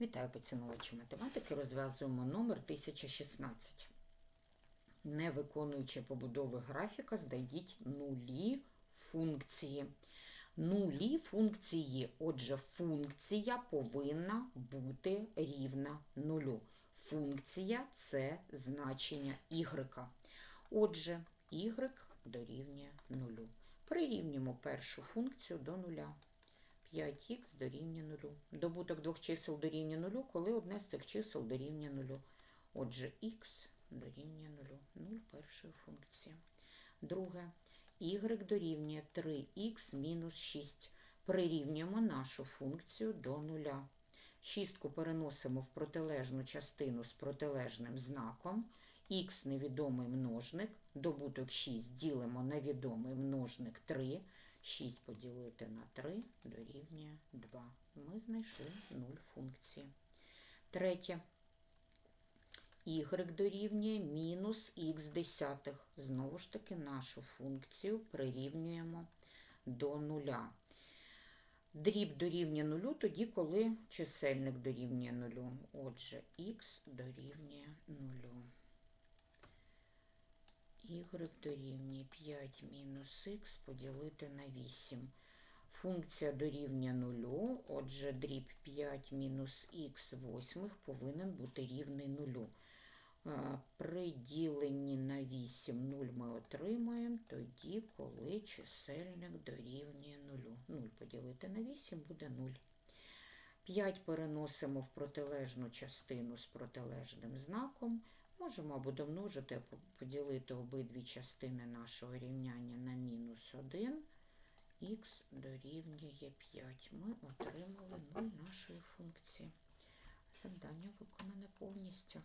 Вітаю поціновувачі математики. Розв'язуємо номер 1016. Не виконуючи побудови графіка, знайдіть нулі функції. Нулі функції. Отже, функція повинна бути рівна нулю. Функція це значення y. Отже, y дорівнює нулю. Прирівнюємо першу функцію до нуля. 5х дорівнює 0. Добуток двох чисел дорівнює 0, коли одне з цих чисел дорівнює 0. Отже, х дорівнює 0. 0 першої функції. Друге. y дорівнює 3х мінус 6. Прирівнюємо нашу функцію до 0. Шістку переносимо в протилежну частину з протилежним знаком. Х невідомий множник. Добуток 6 ділимо на відомий множник 3. 6 поділити на 3 дорівнює 2. Ми знайшли 0 функції. Третє. y дорівнює мінус х десятих. Знову ж таки, нашу функцію прирівнюємо до нуля. Дріб дорівнює нулю тоді, коли чисельник дорівнює нулю. Отже, х дорівнює нулю. Y дорівнює 5 мінус х поділити на 8. Функція дорівнює нулю, отже, дріб 5 мінус х восьмих повинен бути рівний нулю. Е, При діленні на 8 0 ми отримаємо тоді, коли чисельник дорівнює нулю. 0 поділити на 8 буде 0. 5 переносимо в протилежну частину з протилежним знаком. Можемо або домножити, або поділити обидві частини нашого рівняння на мінус 1. Х дорівнює 5. Ми отримали 0 нашої функції. Завдання виконане повністю.